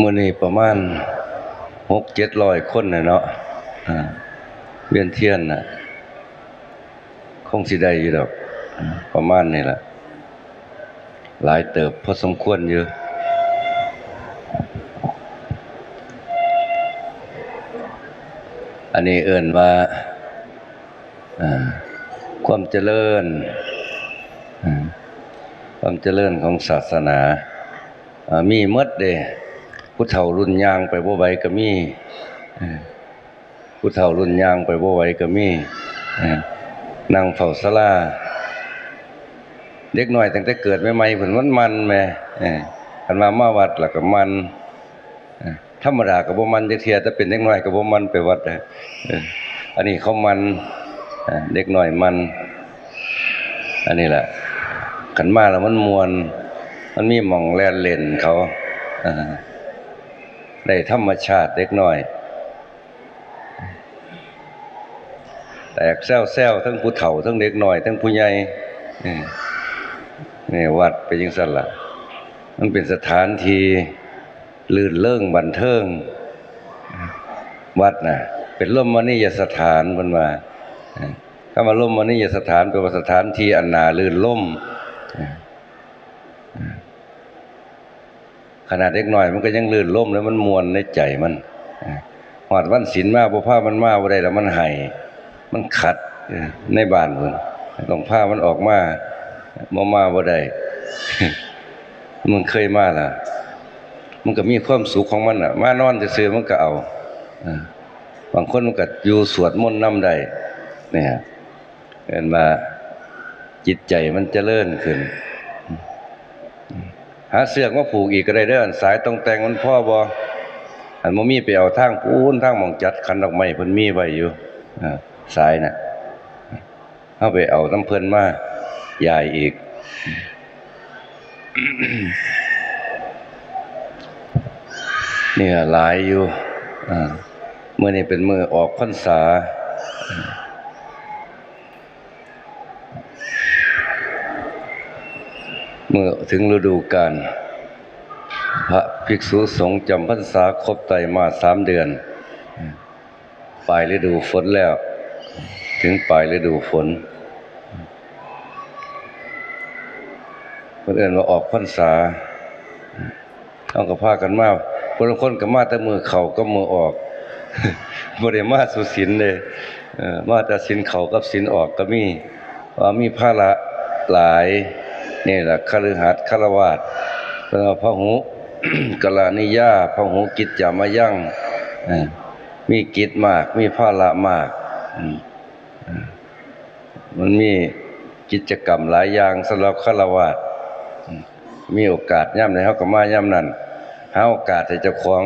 มื้อนี้ประมาณหกเจ็ดร้อยคนน่ะเนาะเวียนเทียนน่ะคงสิได้อยู่ดอก ประมาณนี้ล่ะหลายเติบพอสมควรอยู่อันนี้เอิ่นว่าความเจริญ ความเจริญของศาสนา มีมดเด้ ผู้เฒ่ารุ่นยางไปบ่ไหวก็มีผู้เฒ่ารุ่นยางไปบ่ไหวก็มีนั่งเฝ้าศาลาเด็กหน้อยตั้งแต่เกิดใหม่ๆเพิ่นมันมันแม่เออคันว่ามาวัดแล้วก็มันธรรมดาก็บ่มันจักเทียแต่เป็นเด็กหน้อยก็บ่มันไปวัดอันนี้เขามันเด็กหน้อยมัน อันนี้แหละขันมาแล้วมันมวน มันมีหม่องแล่นเล่นเขาอ่อ ได้ธรรมชาติเด็กน้อย แตกแซวๆทั้งผู้เฒ่าทั้งเด็กน้อย ทั้งผู้ใหญ่เนี่วัดไปนจังซั่นละมันเป็นสถานที่ลื่นเลิ่งบันเทิง วัดนะเป็นร่มมณียสถานมันมาถ้ามาร่มมณียสถานเป็นสถานที่อันนาลื่นล่ม ขนาดเด็กน้อยมันก็ยังลื่นล่มแล้วมันมวนในใจมันหอดวันศีลมาบ่ผ้ามันมาบ่ได้แล้วมันไห้มันขัดในบ้านเพิ่นต้องผ้ามันออกมาบ่มาบ่ได้มันเคยมาล่ะ มันก็มีความสุขของมันอะ มานอนจะซื่อมันก็เอาบางคนมันก็อยู่สวดมนต์นำได้เนี่ยเห็นว่าจิตใจมันจเจริญขึ้นาเสือกมาผูกอีกก็ได้เด้อสายต้องแต่งมันพ่อบ่อันบ่มีไปเอาทางปูนทางหม่องจัดคันดอกไม้เพิ่นมีไว้อยู่อสายน่ะเอาไปเอาน้ำเพิ่นมายายอีกเนี่ยหลายอยู่อเมื่อนี้เป็นมือออกพรรษา มื่อถึงฤดูกาลพระภิกษุสงฆ์จำพรรษาครบไตรมาสสามเดือน ปลายฤดูฝนแล้ว ถึงปลายฤดูฝนเพื่นเอนว่าออกพรรษาต้องกับพากันมาคนละคนก็มาแต่มือเข่าก็มือออกบ่ได้มาสุศีลเลยมาแต่ศีลเข่ากับศีลออกก็มีว่ามีภาระหลาย นี่แหละคฤหัสถ์ฆราวาสพิ่นว่าพระหุกลานิยาพระหุกิจจามายั่งมีกิจมาก มีภาระมาก มันมีกิจกรรมหลายอย่างสำหรับฆราวาสมีโอกาสย่ำใดเฮาก็มาย่ำนั้นหาโอกาสให้เจ้าของ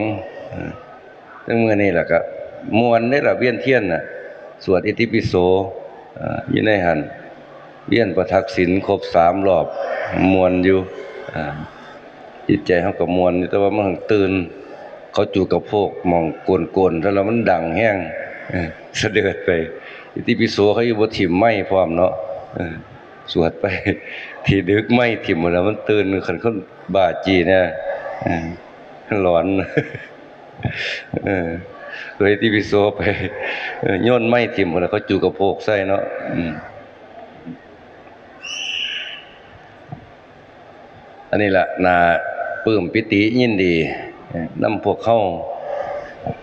เออซึ่งมื้อนี้ล่ะก็ม่วนได้ละเวียนเทียนน่ะสวดอิติปิโสเอ่ออยู่ในหัน เวียนประทักษิณครบสามรอบมวนอยู่จิตใจเฮาก็ม่วนแต่ว่ามันตื่น เขาจูกับพวกมองกวนๆแล้วมันดังแห้งเสด็จไปอิติปิโสเขาอยู่บ่ถิ่มไม้พร้อมเนาะสวดไป ที่ดึกไม่ถิ่มหมดแล้วมันตื่นคันคนบาจีเนี่ยเออนเออเคยที่พิโซไปโย่นไม่ถิ่มหมดแล้วเขาจูกระโพกใส่เนาะ อันนี้แหละนาปื้มปิติยินดีเออนำพวกเข้า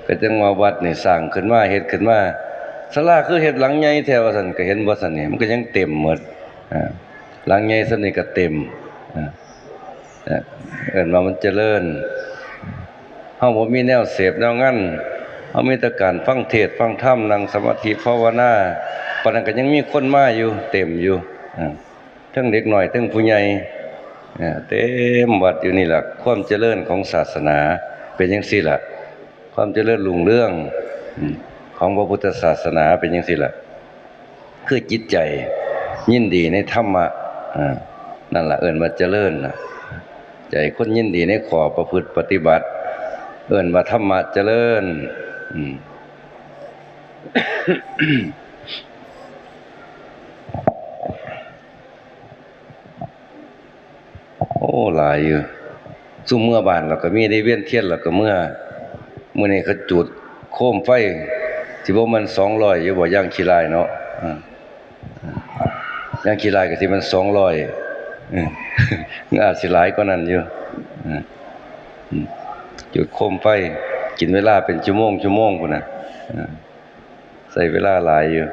ก็จังว่าวัดนี่สร้างขึ้นมาเฮ็ดขึ้นมาศาลาคือเฮ็ดหลังใหญ่แท้ว่าซั่นก็เห็นบ่ซั่นนี่มันก็ยังเต็มหมดหลังใหญ่ซั่นนี่ก็เต็มเอิ้นว่ามันเจริญเฮาบ่มีแนวเสพแนวงั้นเฮามีแต่การฟังเทศฟังธรรมนั่งสมาธิภาวนาปานนั้นก็ยังมีคนมาอยู่ เต็มอยู่ทั้งเด็กหน้อยทั้งผู้ใหญ่ เต็มวัดอยู่นี่แหละความเจริญของศาสนา เป็นจังซี่ล่ะความเจริญรุ่งเรื่องของพระพุทธศาสนาเป็นอย่างนี้แหละคือจิตใจยินดีในธรรมะนั่นแหละเอิ้นว่าเจริญนะใจคนยินดีในขอประพฤติปฏิบัติ เอิ้นว่าธรรมะเจริญ อืม โอ้หลายอยู่ซุ่มเมื่อบานแล้วก็มีได้เวียนเทียนแล้วก็เมื่อเมื้อนี้เขาจุดโคมไฟสิบ่มัน200อยอยู่บ่ย่างขี้ลายเนาะย่างขี้ลายก็สิมัน200อืออาจสิหลายกว่านั้นอยู่จุดโคมไฟ กินเวลาเป็นชั่วโมงชั่วโมงพุ่นน่ะอ่าใช้เวลาหลายอยู่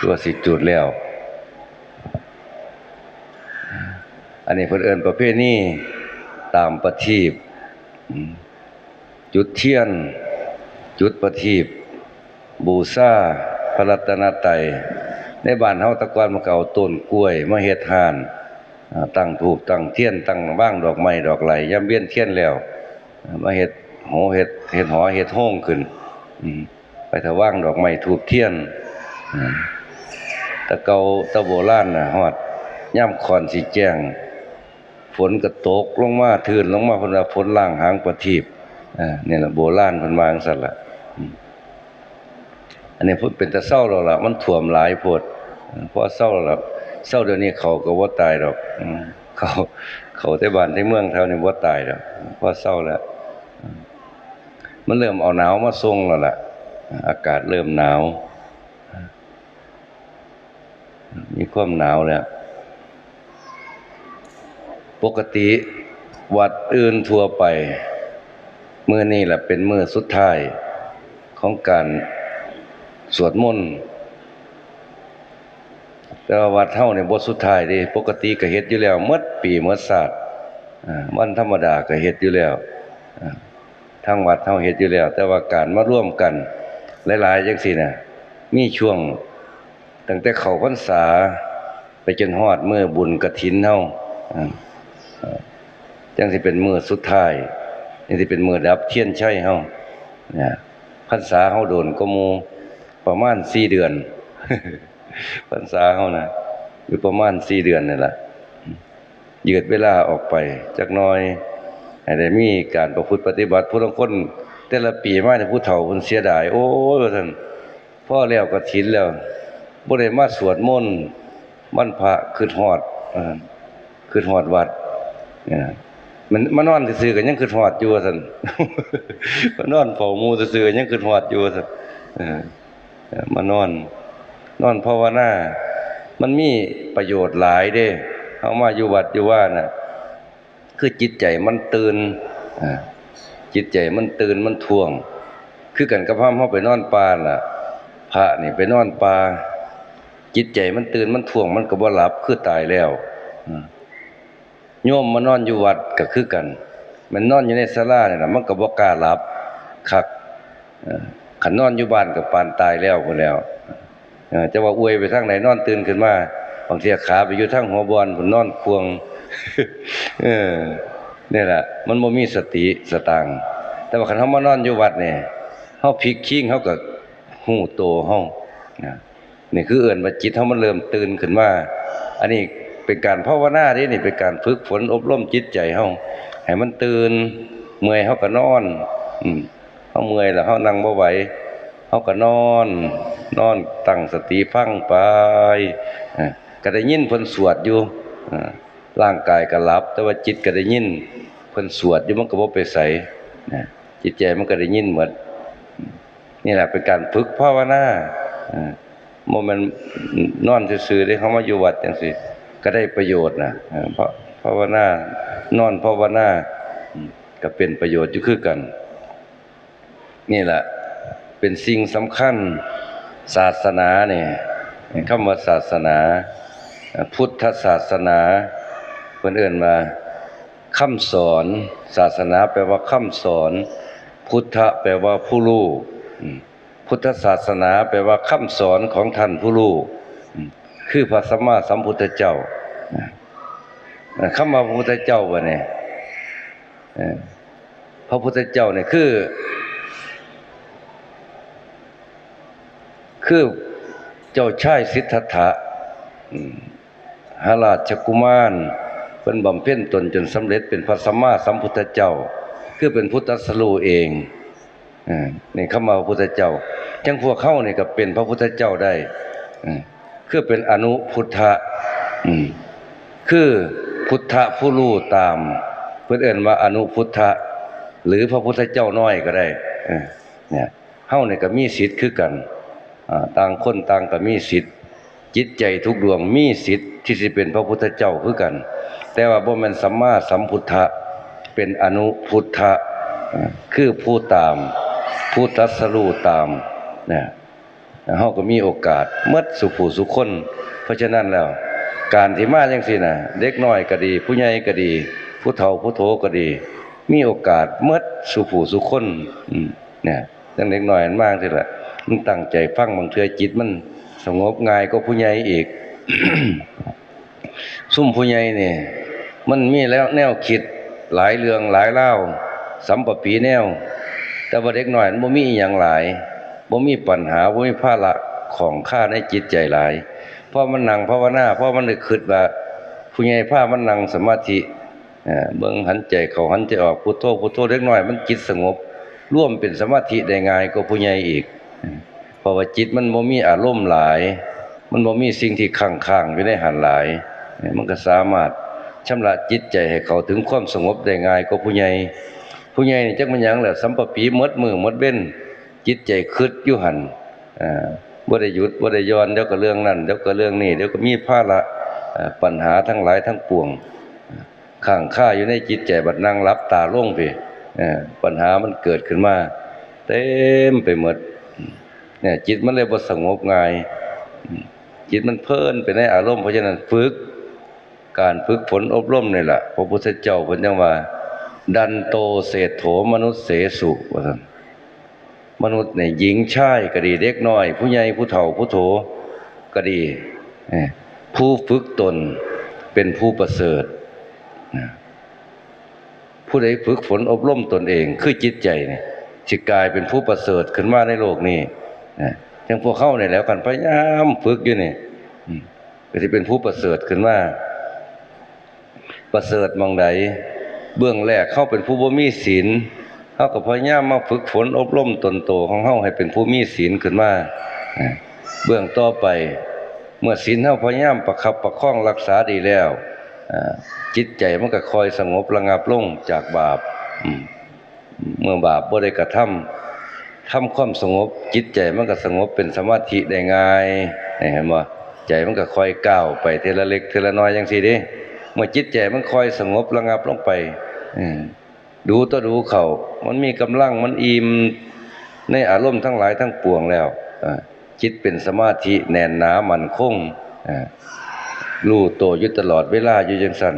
ตัวสิจุดแล้ว อันนี้เพิ่นเอินประเภทนี้ตามประทีปจุดเทียน จุดประทีปบูชาพระรัตนตรัยในบ้านเฮาตะกอนมันก็เอาต้นกล้วยมาเฮ็ดหาน ตั้งธูปตั้งเทียนตั้งว่างดอกไม้ดอกไหลยามเวียนเทียนแล้วมาเฮ็ดโหเฮ็ดเฮ็ดหอเฮ็ดโฮงขึ้นไปถว่างดอกไม้ธูปเทียนตะเกาตะโบราณนะฮอดย่ำคอนสิแจ้ง ฝนก็ตกลงมาทื่นลงมาพนฝนล่างหางประทีปอ่านี่ยละโบราณพิ่นวาจังซั่นล่ะอันนี้พิ่นเป็นแต่เศร้าแล้วล่ะมันท่วมหลายโพดอืมพอเศร้าแล้วล่ะเศร้าเดี๋ยวนี้เขาก็บ่าตายดอกเขาเขาแต่บ้านแต่เมืองแถวนี้บ่าตายดอกพอเศร้าแล้วมันเริ่มเอาหนาวมาส่งแล้วล่ะ อากาศเริ่มหนาว มีความหนาวแล้ว ปกติวัดอื่นทั่วไปเมื้อนี้แหละเป็นมื้อสุดท้ายของการสวดมนต์แต่ว่าวัดเฮาเนี่ยบ่สุดท้ายด้ปกติก็เฮ็ดอยู่แล้วหมดปีหมดศาสตร์อ่าวันธรรมดาก็เฮ็ดอยู่แล้วอ่าทางวัดเฮาเฮ็ดอยู่แล้ว แต่ว่าการมาร่วมกัน หลายๆจังซี่น่ะมีช่วงตั้งแต่เขาพรรษาไปจนฮอดเมื้อบุญกฐินเฮาอ่าเอ่อ จังสิเป็นมือสุดท้ายนี่สิเป็นมือดับเทียนใชัยเฮาเนี่ยพรรษาเฮาโดนก็มูประมาณ4เดือนพรรษาเฮานะอยู่ประมาณ4เดือนนี่แหละยืดเวลาออกไปจักน่อยให้ได้มีการประพฤติปฏิบัติผู้ลางคนแต่ละปีมาเนี่ผู้เฒ่าเพิ่นเสียดาย โอ้ยว่านพ่อแล้วกฐินแล้วบ่ได้มาสวดมนต์วันพระคืนฮอดเออคืนฮอดวัด มันมานอนซื่อๆก็ยังคืนฮอดอยู่ว่าซั่นมานอนเฝ้ามูซื่อๆก็ยังคืนฮอดอยู่ว่าซั่นมานอน นอนภาวนามันมีประโยชน์หลายเด้เฮามาอยู่วัดอยู่ว่าน่ะ คือจิตใจมันตื่นจิตใจมันตื่นมันท่วง คือกันกับพาเฮาไปนอนป่าล่ะ พระนี่ไปนอนป่าจิตใจมันตื่นมันท่วงมันก็บ่หลับคือตายแล้วอื โยมมานอนอยู่วัดก็คือกัน มันนอนอยู่ในศาลานี่ล่ะมันก็บ่กล้าหลับคักเออคันนอนอยู่บ้านก็ปานตายแล้วพุ่นแล้วเออจะว่าอวยไปทางไหนนอนตื่นขึ้นมาบางทีขาไปอยู่ทางหัวบอนพุ่นนอนควงเออนี่แหละ มันบ่มีสติสตางแต่ว่าคันเฮามานอนอยู่วัดเนี่ยเฮาพลิกคิงเฮาก็ฮู้โตเฮานะนี่คือเอิ้นว่าจิตเฮามันเริ่มตื่นขึ้นมา อันนี้ เป็นการภาวนาเด้นี่เป็นการฝึกฝนอบรมจิตใจเฮาให้มันตื่นเมื่อยเฮาก็นอนอืเฮาเมื่อยแล้วเฮานั่งบ่ไหวเฮาก็นอน นอนตั้งสติฟังไปก็ได้ยินเพิ่นสวดอยู่อร่างกายก็หลับ แต่ว่าจิตก็ได้ยินเพิ่นสวดอยู่มันก็บ่ไปไสนะจิตใจมันก็ได้ยินหมดอืมนี่แหละเป็นการฝึกภาวนาอ่าบ่แม่นนอนซื่อๆได้เขามาอยู่วัดจังซี่ ก็ได้ประโยชน์นะอ่าเพราะภาวนานอนภาวนาก็เป็นประโยชน์อยู่คือกัน นี่แหละ เป็นสิ่งสำคัญศาสนาเนี่ยคำว่าศาสนา พุทธศาสนาเพิ่นเอิ้นว่าคำสอน ศาสนาแปลว่าคำสอน พุทธแปลว่าผู้รู้พุทธศาสนาแปลว่าคำสอนของท่านผู้รู้ คือพระสัมมาสัมพุทธเจ้าอ่าคำว่าพระพุทธเจ้าว่าเนี่ยพระพุทธเจ้าเนี่ยคือ คือเจ้าชายสิทธัตถะอืมหาราชกุมารเพิ่นบำเพ็ญตนจนสำเร็จเป็นพระสัมมาสัมพุทธเจ้า คือเป็นพุทธสรูเองนี่คำว่าพระพุทธเจ้า จังพวกเข้าเนี่ยก็เป็นพระพุทธเจ้าได้อ คือเป็นอนุพุทธะอืมคือพุทธะผู้รู้ตาม เพื่อนเอ่นว่าอนุพุทธะหรือพระพุทธเจ้าน้อยก็ได้เออเนี่ยเฮาเนี่ยก็มีสิทธิ์คือกันอ่าต่างคนต่างก็มีสิทธิ์จิตใจทุกดวงมีสิทธิ์ที่สิเป็นพระพุทธเจ้าคือกัน แต่ว่าบ่แม่นสัมมาสัมพุทธะเป็นอนุพุทธะอ่าคือผู้ตามผู้ตรัสรู้ตามเนี่ย เฮาก็มีโอกาสเมื่อสุผู้สุคน เพราะฉะนั้นแล้ว การที่มาจังซี่น่ะเด็กน้อยก็ดี ผู้ใหญ่ก็ดี ผู้เฒ่าผู้โตก็ดี มีโอกาสเมื่อสุผู้สุคนเนี่ยจังเด็กน้อยมันมากสิละมันตั้งใจฟังบางเทือจิตมันสงบง่ายกว่าผู้ใหญ่อีก ซุ่มผู้ใหญ่เนี่ยมันมีแล้วแนวคิดหลายเรื่องหลายเล่าสัมปปีแนว แต่ว่าเด็กหน้อยมันบ่มีอย่างหลาย บ่มีปัญหาบ่มีภาระของค่าในจิตใจหลายเพราะมันนั่งภาวนาเพราะมันได้คิดว่าผู้ใหญ่พามันนั่งสมาธิเอ่อเบิ่งหันใจเขาหันใจออกพุทโธพุทโธเด็กน้อย มันจิตสงบ ร่วมเป็นสมาธิได้ง่ายกว่าผู้ใหญ่อีก เพราะว่าจิตมันบ่มีอารมณ์หลาย มันบ่มีสิ่งที่ค้างๆอยู่ในหันหลาย มันก็สามารถชำระจิตใจให้เขาถึงความสงบได้ง่ายกว่าผู้ใหญ่ผู้ใหญ่นี่จักมันยังแหละสัมปปีมดมือมดเว้น จิตใจคิดยู่หั่นอ่าบ่ได้หยุดบ่ได้ย้อนเดี๋ยวก็เรื่องนั้นเดี๋ยวก็เรื่องนี้เดี๋ยวก็มีภาระปัญหาทั้งหลายทั้งปวงข้างค่าอยู่ในจิตใจบัดนั่งรับตาล่งไปปัญหามันเกิดขึ้นมา เต็มไปหมดเนี่ยจิตมันเลยบ่สงบง่าย จิตมันเพลินไปในอารมณ์เพราะฉะนั้นฝึก การฝึกฝนอบรมนี่แหละพระพุทธเจ้าเพิ่นจังว่า ดันโตเศรษโถมนุษย์เสสุว่าซั่น มนุษย์เนี่ยหญิงชายก็ดีเด็กน้อย ผู้ใหญ่ผู้เฒ่าผู้โถก็ดี ผู้ฝึกตนเป็นผู้ประเสริฐผู้ใดฝึกฝนอบรมตนเอง คือจิตใจเนี่สิกลายเป็นผู้ประเสริฐขึ้นมาในโลกนี้นะจังพวกเข้าเนี่ยแล้วกันพยายามฝึกอยู่เนี่อืมก็สิเป็นผู้ประเสริฐขึ้นมาประเสริฐมองใดเบื้องแรกเข้าเป็นผู้บ่มีศีล เฮาก็พยายามมาฝึกฝนอบรมตนโตของเฮาให้เป็นผู้มีศีลขึ้นมาเบื้องต่อไป เมื่อศีลเฮาพยายามประคับประคองรักษาดีแล้วจิตใจมันก็คอยสงบระงับลงจากบาป เมื่อบาปบ่ได้กระทำทำความสงบ จิตใจมันก็สงบเป็นสมาธิได้ง่ายเห็นบ่ใจมันก็คอยก้าวไปเทละเล็กเทละน้อยจังซี่ด้เมื่อจิตใจมันคอยสงบระงับลงไปอื ดูต่อดูเขามันมีกำลังมันอิ่มในอารมณ์ทั้งหลายทั้งปวงแล้วจิตเป็นสมาธิแน่นหนามั่นคงรู้โตวอยู่ตลอดเวลาอยู่จังซั่น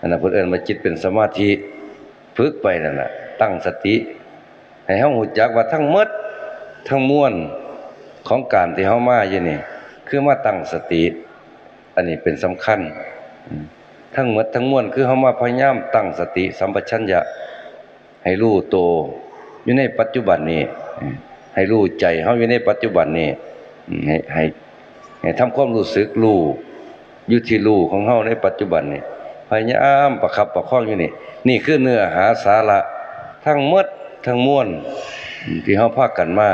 อันนั้นเพิ่นเอิ้นว่าจิตเป็นสมาธิฝึกไปนั่นน่ะตั้งสติ ให้เฮารู้จักว่าทั้งมดทั้งมวลของการที่เฮามาอยู่นี่ คือมาตั้งสติ อันนี้เป็นสำคัญ ทั้งมดทั้งมวลคือเฮามาพยายามตั้งสติ สัมปชัญญะ ให้รู้โตอยู่ในปัจจุบันนี้ให้รู้ใจเฮาอยู่ในปัจจุบันนี้ให้ให้ให้ทำความรู้สึกรู้อยู่ที่รู้ของเฮาในปัจจุบันนี้พยายามประคับประคองอยู่นี่ นี่คือเนื้อหาสาระทั้งมดทั้งม้วลอืมที่เฮาพากันมา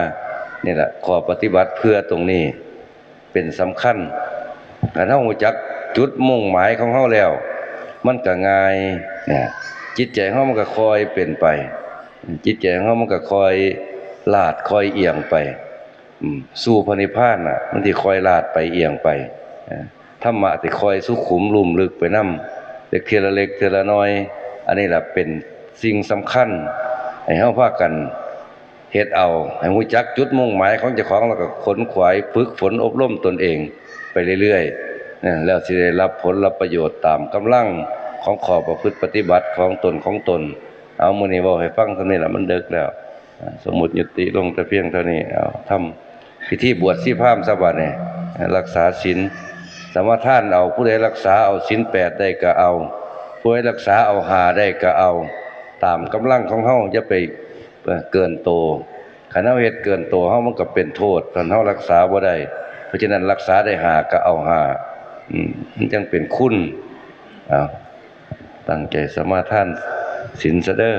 นี่แหละขอปฏิบัติเพื่อตรงนี้ เป็นสำคัญถ้าเฮารู้จักจุดมุ่งหมายของเฮาแล้ว มันก็ง่ายเนี่ย จิตใจของเฮามันก็คอยเป็นไป จิตใจของเฮามันก็คอยลาดคอยเอียงไปสู่พระนิพพานน่ะ มันสิคอยลาดไปเอียงไปธรรมะสิคอยสุขุมลุ่มลึกไปนำเล็กเทละเล็กเทละน้อย อันนี้แหละเป็นสิ่งสำคัญให้เฮาพากันเฮ็ดเอาให้รู้จักจุดมุ่งหมายของเจ้าของแล้วก็ขนขวายฝึกฝนอบรมตนเองไปเรื่อยๆแล้วสิได้รับผลรับประโยชน์ตามกำลัง ของขอประพฤติปฏิบัติของตนของตน เอามือนี้เว้าให้ฟังเท่านี้แหละมันเดึกแล้ว สมมุติยุติลงแต่เพียงเท่านี้เอาทำพิธีบวชชีพาหมณ์ซะบัดนี้รักษาศีลสมาทานเอาผู้ใดรักษาเอาศีลแปดได้ก็เอาผู้ใดรักษาเอาหาได้ก็เอา ตามกำลังของเฮาอย่าไปเกินโตคันเฮาเฮ็ดเกินโตเฮามันก็เป็นโทษคันเฮารักษาบ่ได้เพราะฉะนั้นรักษาได้หาก็เอาหาอืมมันจังเป็นคุณเอา ตั้งใจสมาทานศีลเสด้อ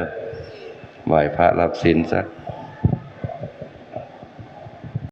ไหวพระรับศีลซะ